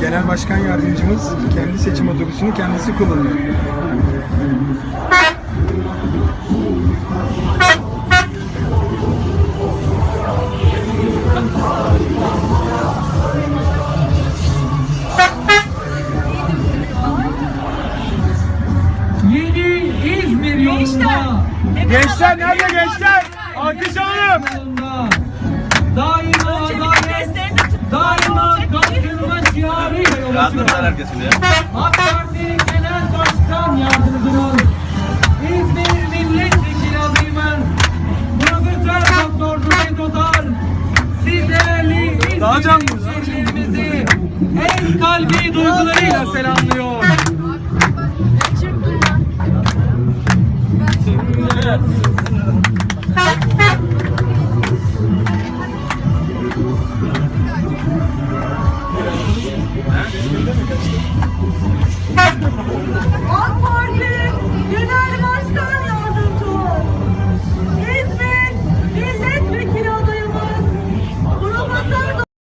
Genel Başkan Yardımcımız kendi seçim otobüsünü kendisi kullanıyor. Yeni İzmir yolunda. Gençler nerede gençler? Alkış alalım. Yolunda. Rahat bırakın herkesini ya. AK Parti Genel Başkan Yardımcımız, İzmir Profesör Doktor Cüneyt Otar, sizlerle en kalbi duygularıyla selamlıyor. Sí, sí, sí.